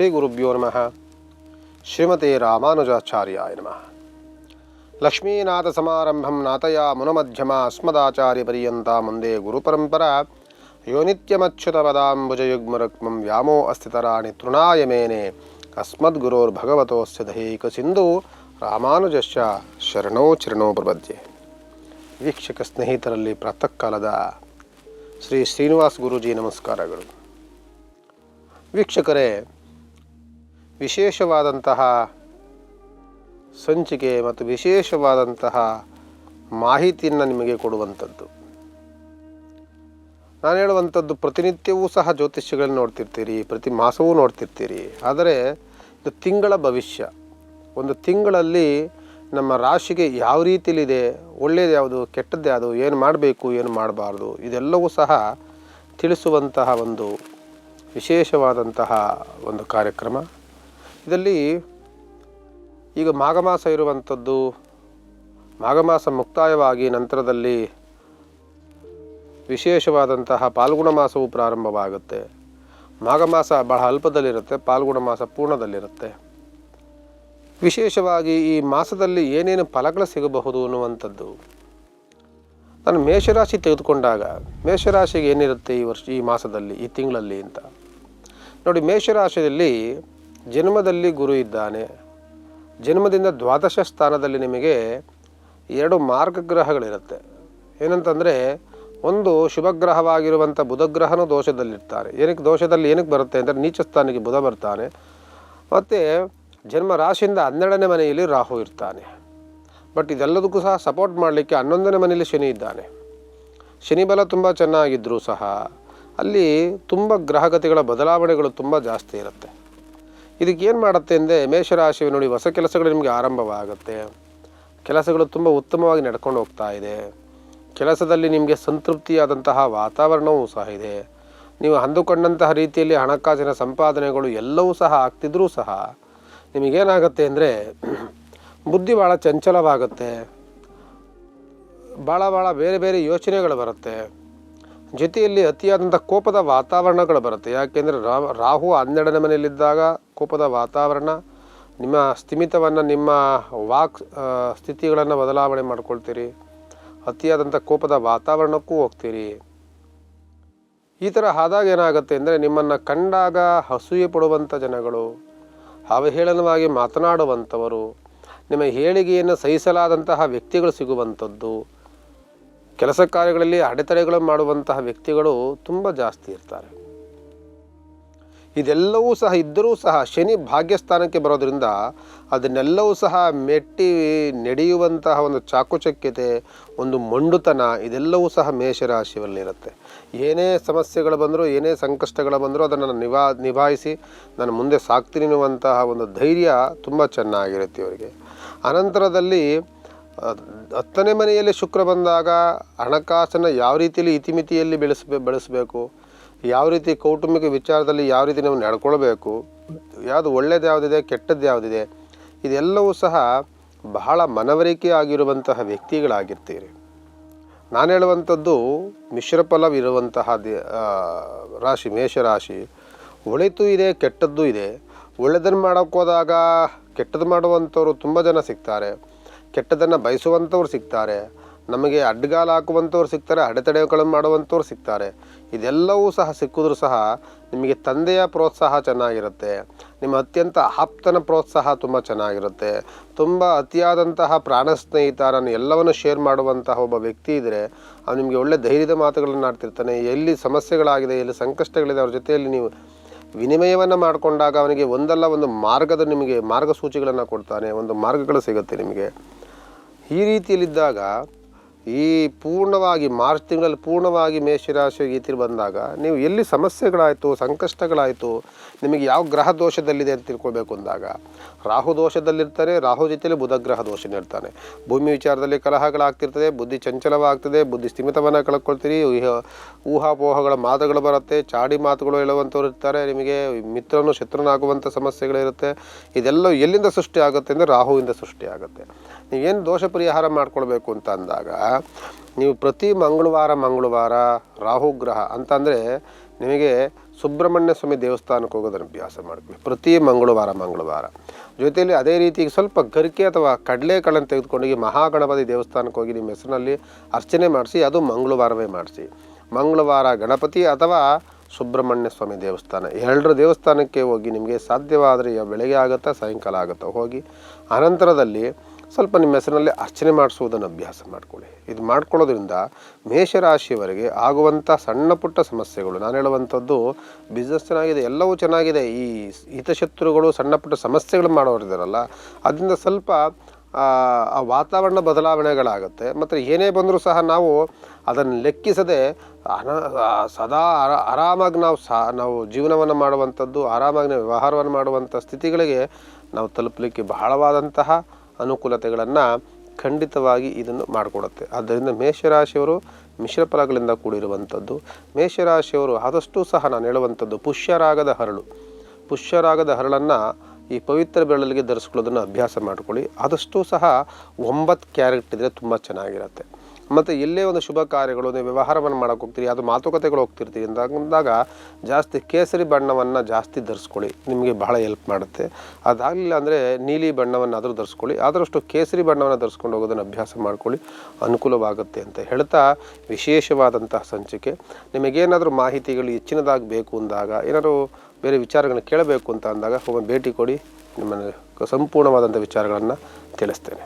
ಶ್ರೀ ಗುರುಭ್ಯೋ ನಮಃ. ಶ್ರೀಮತಿ ರಾಮಾನುಜಾಚಾರ್ಯಾಯ ನಮಃ. ಲಕ್ಷ್ಮೀನಾಥ ಸಮಾರಂಭಂ ನಾಥಯ ಮುನಮಧ್ಯಮ ಅಸ್ಮದಾಚಾರ್ಯ ಪರ್ಯಂತ ಮುಂದೆ ಗುರುಪರಂಪರಾ. ಯೋ ನಿತ್ಯಮಚ್ಯುತ ಪದಾಂಬುಜಯುಗ್ಮರುಕ್ಮಂ ವ್ಯಾಮೋ ಅಸ್ಥಿತರಾಣಿ ತೃಣಾಯ ಮೇನೆ. ಅಸ್ಮದ್ಗುರೋರ್ಭಗವತೋಸ್ಯ ದೈಹಿಕ ಸಿಂಧು ರಾಮಾನುಜಶ್ಚ ಶರಣೋ ಚರಣೋ ಪ್ರಬದ್ಯೆ ವೀಕ್ಷಕ ಸ್ನೇಹಿತರಲ್ಲಿ ಪ್ರಾತಃ ಕಾಲದ ಶ್ರೀ ಶ್ರೀನಿವಾಸ್ ಗುರುಜಿ ನಮಸ್ಕಾರಗಳು. ವೀಕ್ಷಕರೇ ವಿಶೇಷವಾದಂತಹ ಸಂಚಿಕೆ ಮತ್ತು ವಿಶೇಷವಾದಂತಹ ಮಾಹಿತಿಯನ್ನು ನಿಮಗೆ ಕೊಡುವಂಥದ್ದು. ನಾನು ಹೇಳುವಂಥದ್ದು ಪ್ರತಿನಿತ್ಯವೂ ಸಹ ಜ್ಯೋತಿಷ್ಯಗಳನ್ನು ನೋಡ್ತಿರ್ತೀರಿ, ಪ್ರತಿ ಮಾಸವೂ ನೋಡ್ತಿರ್ತೀರಿ. ಆದರೆ ಇದು ತಿಂಗಳ ಭವಿಷ್ಯ. ಒಂದು ತಿಂಗಳಲ್ಲಿ ನಮ್ಮ ರಾಶಿಗೆ ಯಾವ ರೀತಿಯಲ್ಲಿದೆ ಒಳ್ಳೆಯದು ಯಾವುದು, ಕೆಟ್ಟದ್ದು ಯಾವುದು, ಏನು ಮಾಡಬೇಕು, ಏನು ಮಾಡಬಾರ್ದು, ಇದೆಲ್ಲವೂ ಸಹ ತಿಳಿಸುವಂತಹ ಒಂದು ವಿಶೇಷವಾದಂತಹ ಒಂದು ಕಾರ್ಯಕ್ರಮ. ಇದರಲ್ಲಿ ಈಗ ಮಾಘಮಾಸ ಇರುವಂಥದ್ದು, ಮಾಘಮಾಸ ಮುಕ್ತಾಯವಾಗಿ ನಂತರದಲ್ಲಿ ವಿಶೇಷವಾದಂತಹ ಪಾಲ್ಗುಣ ಮಾಸವು ಪ್ರಾರಂಭವಾಗುತ್ತೆ. ಮಾಘ ಮಾಸ ಬಹಳ ಅಲ್ಪದಲ್ಲಿರುತ್ತೆ, ಪಾಲ್ಗುಣ ಮಾಸ ಪೂರ್ಣದಲ್ಲಿರುತ್ತೆ. ವಿಶೇಷವಾಗಿ ಈ ಮಾಸದಲ್ಲಿ ಏನೇನು ಫಲಗಳು ಸಿಗಬಹುದು ಅನ್ನುವಂಥದ್ದು. ನಾನು ಮೇಷರಾಶಿ ತೆಗೆದುಕೊಂಡಾಗ, ಮೇಷರಾಶಿಗೆ ಏನಿರುತ್ತೆ ಈ ವರ್ಷ, ಈ ಮಾಸದಲ್ಲಿ, ಈ ತಿಂಗಳಲ್ಲಿ ಅಂತ. ನೋಡಿ, ಮೇಷರಾಶಿಯಲ್ಲಿ ಜನ್ಮದಲ್ಲಿ ಗುರು ಇದ್ದಾನೆ. ಜನ್ಮದಿಂದ ದ್ವಾದಶ ಸ್ಥಾನದಲ್ಲಿ ನಿಮಗೆ ಎರಡು ಮಾರ್ಗಗ್ರಹಗಳಿರುತ್ತೆ. ಏನಂತಂದರೆ, ಒಂದು ಶುಭಗ್ರಹವಾಗಿರುವಂಥ ಬುಧಗ್ರಹನೂ ದೋಷದಲ್ಲಿರ್ತಾರೆ ಏನಕ್ಕೆ ದೋಷದಲ್ಲಿ ಏನಕ್ಕೆ ಬರುತ್ತೆ ಅಂದರೆ ನೀಚ ಸ್ಥಾನಕ್ಕೆ ಬುಧ ಬರ್ತಾನೆ. ಮತ್ತು ಜನ್ಮ ರಾಶಿಯಿಂದ ಹನ್ನೆರಡನೇ ಮನೆಯಲ್ಲಿ ರಾಹು ಇರ್ತಾನೆ. ಬಟ್ ಇದೆಲ್ಲದಕ್ಕೂ ಸಹ ಸಪೋರ್ಟ್ ಮಾಡಲಿಕ್ಕೆ ಹನ್ನೊಂದನೇ ಮನೆಯಲ್ಲಿ ಶನಿ ಇದ್ದಾನೆ. ಶನಿ ಬಲ ತುಂಬ ಚೆನ್ನಾಗಿದ್ದರೂ ಸಹ ಅಲ್ಲಿ ತುಂಬ ಗ್ರಹಗತಿಗಳ ಬದಲಾವಣೆಗಳು ತುಂಬ ಜಾಸ್ತಿ ಇರುತ್ತೆ. ಇದಕ್ಕೆ ಏನು ಮಾಡುತ್ತೆ ಅಂದರೆ ಮೇಷರಾಶಿ ನೋಡಿ ಹೊಸ ಕೆಲಸಗಳು ನಿಮಗೆ ಆರಂಭವಾಗುತ್ತೆ. ಕೆಲಸಗಳು ತುಂಬ ಉತ್ತಮವಾಗಿ ನಡ್ಕೊಂಡು ಹೋಗ್ತಾ ಇದೆ. ಕೆಲಸದಲ್ಲಿ ನಿಮಗೆ ಸಂತೃಪ್ತಿಯಾದಂತಹ ವಾತಾವರಣವೂ ಸಹ ಇದೆ. ನೀವು ಅಂದುಕೊಂಡಂತಹ ರೀತಿಯಲ್ಲಿ ಹಣಕಾಸಿನ ಸಂಪಾದನೆಗಳು ಎಲ್ಲವೂ ಸಹ ಆಗ್ತಿದ್ರೂ ಸಹ ನಿಮಗೇನಾಗುತ್ತೆ ಅಂದರೆ ಬುದ್ಧಿ ಭಾಳ ಚಂಚಲವಾಗುತ್ತೆ. ಭಾಳ ಭಾಳ ಬೇರೆ ಬೇರೆ ಯೋಚನೆಗಳು ಬರುತ್ತೆ. ಜೊತೆಯಲ್ಲಿ ಅತಿಯಾದಂಥ ಕೋಪದ ವಾತಾವರಣಗಳು ಬರುತ್ತೆ. ಯಾಕೆಂದರೆ ರಾಹು ಹನ್ನೆರಡನೇ ಮನೆಯಲ್ಲಿದ್ದಾಗ ಕೋಪದ ವಾತಾವರಣ, ನಿಮ್ಮ ಸ್ಥಿಮಿತವನ್ನು, ನಿಮ್ಮ ವಾಕ್ ಸ್ಥಿತಿಗಳನ್ನು ಬದಲಾವಣೆ ಮಾಡ್ಕೊಳ್ತೀರಿ. ಅತಿಯಾದಂಥ ಕೋಪದ ವಾತಾವರಣಕ್ಕೂ ಹೋಗ್ತೀರಿ. ಈ ಥರ ಆದಾಗ ಏನಾಗುತ್ತೆ ಅಂದರೆ ನಿಮ್ಮನ್ನು ಕಂಡಾಗ ಅಸೂಯೆ ಪಡುವಂಥ ಜನಗಳು ಅವಹೇಳನವಾಗಿ ಮಾತನಾಡುವಂಥವರು, ನಿಮ್ಮ ಹೇಳಿಗೆಯನ್ನು ಸಹಿಸಲಾದಂತಹ ವ್ಯಕ್ತಿಗಳು ಸಿಗುವಂಥದ್ದು ಕೆಲಸ ಕಾರ್ಯಗಳಲ್ಲಿ ಅಡೆತಡೆಗಳು ಮಾಡುವಂತಹ ವ್ಯಕ್ತಿಗಳು ತುಂಬ ಜಾಸ್ತಿ ಇರ್ತಾರೆ. ಇದೆಲ್ಲವೂ ಸಹ ಇದ್ದರೂ ಸಹ ಶನಿ ಭಾಗ್ಯಸ್ಥಾನಕ್ಕೆ ಬರೋದರಿಂದ ಅದನ್ನೆಲ್ಲವೂ ಸಹ ಮೆಟ್ಟಿ ನಡೆಯುವಂತಹ ಒಂದು ಚಾಕುಚಕ್ಯತೆ, ಒಂದು ಮಂಡುತನ ಇದೆಲ್ಲವೂ ಸಹ ಮೇಷರಾಶಿಯಲ್ಲಿರುತ್ತೆ. ಏನೇ ಸಮಸ್ಯೆಗಳು ಬಂದರೂ, ಏನೇ ಸಂಕಷ್ಟಗಳು ಬಂದರೂ ಅದನ್ನು ನಿಭಾ ನಿಭಾಯಿಸಿ ನಾನು ಮುಂದೆ ಸಾಕ್ತೀನಿ ಅನ್ನುವಂತಹ ಒಂದು ಧೈರ್ಯ ತುಂಬ ಚೆನ್ನಾಗಿರುತ್ತೆ ಇವರಿಗೆ. ಅನಂತರದಲ್ಲಿ ಹತ್ತನೇ ಮನೆಯಲ್ಲಿ ಶುಕ್ರ ಬಂದಾಗ ಹಣಕಾಸನ್ನು ಯಾವ ರೀತಿಯಲ್ಲಿ ಇತಿಮಿತಿಯಲ್ಲಿ ಬೆಳೆಸಬೇ, ಬೆಳೆಸಬೇಕು, ಯಾವ ರೀತಿ ಕೌಟುಂಬಿಕ ವಿಚಾರದಲ್ಲಿ ಯಾವ ರೀತಿ ನಾವು ನಡ್ಕೊಳ್ಬೇಕು, ಯಾವುದು ಒಳ್ಳೇದು ಯಾವುದಿದೆ, ಕೆಟ್ಟದ್ದು ಯಾವುದಿದೆ, ಇದೆಲ್ಲವೂ ಸಹ ಬಹಳ ಮನವರಿಕೆ ಆಗಿರುವಂತಹ ವ್ಯಕ್ತಿಗಳಾಗಿರ್ತೀರಿ. ನಾನು ಹೇಳುವಂಥದ್ದು ಮಿಶ್ರ ಫಲವಿರುವಂತಹ ದೇ ರಾಶಿ, ಮೇಷರಾಶಿ. ಒಳಿತು ಇದೆ, ಕೆಟ್ಟದ್ದು ಇದೆ. ಒಳ್ಳೆದನ್ನು ಮಾಡೋಕ್ಕೋದಾಗ ಕೆಟ್ಟದ್ದು ಮಾಡುವಂಥವ್ರು ತುಂಬ ಜನ ಸಿಗ್ತಾರೆ. ಕೆಟ್ಟದನ್ನು ಬಯಸುವಂಥವ್ರು ಸಿಗ್ತಾರೆ. ನಮಗೆ ಅಡ್ಡಗಾಲ ಹಾಕುವಂಥವ್ರು ಸಿಗ್ತಾರೆ ಅಡೆತಡೆಗಳನ್ನು ಮಾಡುವಂಥವ್ರು ಸಿಗ್ತಾರೆ. ಇದೆಲ್ಲವೂ ಸಹ ಸಿಕ್ಕಿದ್ರೂ ಸಹ ನಿಮಗೆ ತಂದೆಯ ಪ್ರೋತ್ಸಾಹ ಚೆನ್ನಾಗಿರುತ್ತೆ. ನಿಮ್ಮ ಅತ್ಯಂತ ಆಪ್ತನ ಪ್ರೋತ್ಸಾಹ ತುಂಬ ಚೆನ್ನಾಗಿರುತ್ತೆ. ತುಂಬ ಅತಿಯಾದಂತಹ ಪ್ರಾಣ ಸ್ನೇಹಿತರನ್ನು ಎಲ್ಲವನ್ನು ಶೇರ್ ಮಾಡುವಂತಹ ಒಬ್ಬ ವ್ಯಕ್ತಿ ಇದ್ದರೆ ಅವ್ನು ನಿಮಗೆ ಒಳ್ಳೆ ಧೈರ್ಯದ ಮಾತುಗಳನ್ನು ಆಡ್ತಿರ್ತಾನೆ. ಎಲ್ಲಿ ಸಮಸ್ಯೆಗಳಾಗಿದೆ, ಎಲ್ಲಿ ಸಂಕಷ್ಟಗಳಿದೆ ಅವ್ರ ಜೊತೆಯಲ್ಲಿ ನೀವು ವಿನಿಮಯವನ್ನು ಮಾಡಿಕೊಂಡಾಗ ಅವನಿಗೆ ಒಂದಲ್ಲ ಒಂದು ಮಾರ್ಗದ ನಿಮಗೆ ಮಾರ್ಗಸೂಚಿಗಳನ್ನು ಕೊಡ್ತಾನೆ. ಒಂದು ಮಾರ್ಗಗಳು ಸಿಗುತ್ತೆ ನಿಮಗೆ. ಈ ರೀತಿಯಲ್ಲಿದ್ದಾಗ ಈ ಪೂರ್ಣವಾಗಿ ಮಾರ್ಚ್ ತಿಂಗಳಲ್ಲಿ ಪೂರ್ಣವಾಗಿ ಮೇಷರಾಶಿ ಈ ತಿರು ಬಂದಾಗ ನೀವು ಎಲ್ಲಿ ಸಮಸ್ಯೆಗಳಾಯಿತು, ಸಂಕಷ್ಟಗಳಾಯಿತು, ನಿಮಗೆ ಯಾವ ಗ್ರಹ ದೋಷದಲ್ಲಿದೆ ಅಂತ ತಿಳ್ಕೊಳ್ಬೇಕು ಅಂದಾಗ ರಾಹು ದೋಷದಲ್ಲಿರ್ತಾರೆ, ರಾಹು ಜೊತೆಯಲ್ಲಿ ಬುಧ ಗ್ರಹ ದೋಷನಿರ್ತಾನೆ ಭೂಮಿ ವಿಚಾರದಲ್ಲಿ ಕಲಹಗಳಾಗ್ತಿರ್ತದೆ, ಬುದ್ಧಿ ಚಂಚಲವಾಗ್ತದೆ, ಬುದ್ಧಿ ಸ್ಥಿಮಿತವನ್ನು ಕಳ್ಕೊಳ್ತೀರಿ ಊಹಾ- ಊಹಾಪೋಹಗಳ ಮಾತುಗಳು ಬರುತ್ತೆ, ಚಾಡಿ ಮಾತುಗಳು ಹೇಳುವಂಥವ್ರು ಇರ್ತಾರೆ, ನಿಮಗೆ ಮಿತ್ರನು ಶತ್ರುನಾಗುವಂಥ ಸಮಸ್ಯೆಗಳಿರುತ್ತೆ. ಇದೆಲ್ಲ ಎಲ್ಲಿಂದ ಸೃಷ್ಟಿ ಆಗುತ್ತೆ ಅಂದರೆ ರಾಹುವಿಂದ ಸೃಷ್ಟಿ ಆಗುತ್ತೆ ನೀವೇನು ದೋಷ ಪರಿಹಾರ ಮಾಡ್ಕೊಳ್ಬೇಕು ಅಂತ ಅಂದಾಗ, ನೀವು ಪ್ರತಿ ಮಂಗಳವಾರ ಮಂಗಳವಾರ ರಾಹು ಗ್ರಹ ಅಂತಂದರೆ ನಿಮಗೆ ಸುಬ್ರಹ್ಮಣ್ಯ ಸ್ವಾಮಿ ದೇವಸ್ಥಾನಕ್ಕೆ ಹೋಗೋದನ್ನು ಅಭ್ಯಾಸ ಮಾಡ್ಕೊಳ್ಳಿ ಪ್ರತಿ ಮಂಗಳವಾರ ಮಂಗಳವಾರ. ಜೊತೆಯಲ್ಲಿ ಅದೇ ರೀತಿ ಸ್ವಲ್ಪ ಗರಿಕೆ ಅಥವಾ ಕಡಲೆಕಾಳನ್ನು ತೆಗೆದುಕೊಂಡು ಮಹಾಗಣಪತಿ ದೇವಸ್ಥಾನಕ್ಕೆ ಹೋಗಿ ನಿಮ್ಮ ಹೆಸರಿನಲ್ಲಿ ಅರ್ಚನೆ ಮಾಡಿಸಿ, ಅದು ಮಂಗಳವಾರವೇ ಮಾಡಿಸಿ. ಮಂಗಳವಾರ ಗಣಪತಿ ಅಥವಾ ಸುಬ್ರಹ್ಮಣ್ಯ ಸ್ವಾಮಿ ದೇವಸ್ಥಾನ ಎರಡರ ದೇವಸ್ಥಾನಕ್ಕೆ ಹೋಗಿ ನಿಮಗೆ ಸಾಧ್ಯವಾದರೆ ಬೆಳಗ್ಗೆ ಆಗುತ್ತಾ ಸಾಯಂಕಾಲ ಆಗುತ್ತಾ ಹೋಗಿ, ಅನಂತರದಲ್ಲಿ ಸ್ವಲ್ಪ ನಿಮ್ಮ ಹೆಸರಿನಲ್ಲಿ ಅರ್ಚನೆ ಮಾಡಿಸುವುದನ್ನು ಅಭ್ಯಾಸ ಮಾಡಿಕೊಳ್ಳಿ. ಇದು ಮಾಡ್ಕೊಳ್ಳೋದ್ರಿಂದ ಮೇಷರಾಶಿಯವರಿಗೆ ಆಗುವಂಥ ಸಣ್ಣ ಪುಟ್ಟ ಸಮಸ್ಯೆಗಳು, ನಾನು ಹೇಳುವಂಥದ್ದು ಬಿಸ್ನೆಸ್ ಚೆನ್ನಾಗಿದೆ ಎಲ್ಲವೂ ಚೆನ್ನಾಗಿದೆ, ಈ ಹಿತಶತ್ರುಗಳು ಸಣ್ಣ ಪುಟ್ಟ ಸಮಸ್ಯೆಗಳು ಮಾಡೋರಿದ್ದಾರಲ್ಲ, ಅದರಿಂದ ಸ್ವಲ್ಪ, ಆ ವಾತಾವರಣ ಬದಲಾವಣೆಗಳಾಗುತ್ತೆ. ಮತ್ತು ಏನೇ ಬಂದರೂ ಸಹ ನಾವು ಅದನ್ನು ಲೆಕ್ಕಿಸದೆ ಅನ ಸದಾ ಆರ, ಆರಾಮಾಗಿ ನಾವು ಸಾ, ನಾವು ಜೀವನವನ್ನು ಮಾಡುವಂಥದ್ದು, ಆರಾಮಾಗಿ ವ್ಯವಹಾರವನ್ನು ಮಾಡುವಂಥ ಸ್ಥಿತಿಗಳಿಗೆ ನಾವು ತಲುಪಲಿಕ್ಕೆ ಬಹಳವಾದಂತಹ ಅನುಕೂಲತೆಗಳನ್ನು ಖಂಡಿತವಾಗಿ ಇದನ್ನು ಮಾಡಿಕೊಡುತ್ತೆ. ಆದ್ದರಿಂದ ಮೇಷರಾಶಿಯವರು ಮಿಶ್ರ ಫಲಗಳಿಂದ ಕೂಡಿರುವಂಥದ್ದು. ಮೇಷರಾಶಿಯವರು ಆದಷ್ಟು ಸಹ ನಾನು ಹೇಳುವಂಥದ್ದು ಪುಷ್ಯರಾಗದ ಹರಳು. ಪುಷ್ಯರಾಗದ ಹರಳನ್ನು ಈ ಪವಿತ್ರ ಬೆರಳಿಗೆ ಧರಿಸ್ಕೊಳ್ಳೋದನ್ನು ಅಭ್ಯಾಸ ಮಾಡಿಕೊಳ್ಳಿ. ಆದಷ್ಟು ಸಹ ಒಂಬತ್ತು ಕ್ಯಾರೆಟ್ ಇದ್ದರೆ ತುಂಬ ಚೆನ್ನಾಗಿರುತ್ತೆ. ಮತ್ತು ಎಲ್ಲೇ ಒಂದು ಶುಭ ಕಾರ್ಯಗಳು, ನೀವು ವ್ಯವಹಾರವನ್ನು ಮಾಡೋಕೆ ಹೋಗ್ತೀರಿ ಅದು ಮಾತುಕತೆಗಳು ಹೋಗ್ತಿರ್ತೀರಿ ಅಂದಾಗ ಜಾಸ್ತಿ ಕೇಸರಿ ಬಣ್ಣವನ್ನು ಜಾಸ್ತಿ ಧರಿಸ್ಕೊಳ್ಳಿ. ನಿಮಗೆ ಬಹಳ ಹೆಲ್ಪ್ ಮಾಡುತ್ತೆ. ಅದಾಗಲಿಲ್ಲ ಅಂದರೆ ನೀಲಿ ಬಣ್ಣವನ್ನು ಆದರೂ ಧರಿಸ್ಕೊಳ್ಳಿ. ಆದರಷ್ಟು ಕೇಸರಿ ಬಣ್ಣವನ್ನು ಧರಿಸ್ಕೊಂಡು ಹೋಗೋದನ್ನು ಅಭ್ಯಾಸ ಮಾಡ್ಕೊಳ್ಳಿ. ಅನುಕೂಲವಾಗುತ್ತೆ ಅಂತ ಹೇಳ್ತಾ ವಿಶೇಷವಾದಂತಹ ಸಂಚಿಕೆ. ನಿಮಗೇನಾದರೂ ಮಾಹಿತಿಗಳು ಹೆಚ್ಚಿನದಾಗಿ ಬೇಕು ಅಂದಾಗ, ಏನಾದರೂ ಬೇರೆ ವಿಚಾರಗಳನ್ನ ಕೇಳಬೇಕು ಅಂತ ಅಂದಾಗ ಒಮ್ಮೆ ಭೇಟಿ ಕೊಡಿ. ನಿಮ್ಮನ್ನು ಸಂಪೂರ್ಣವಾದಂಥ ವಿಚಾರಗಳನ್ನು ತಿಳಿಸ್ತೇನೆ.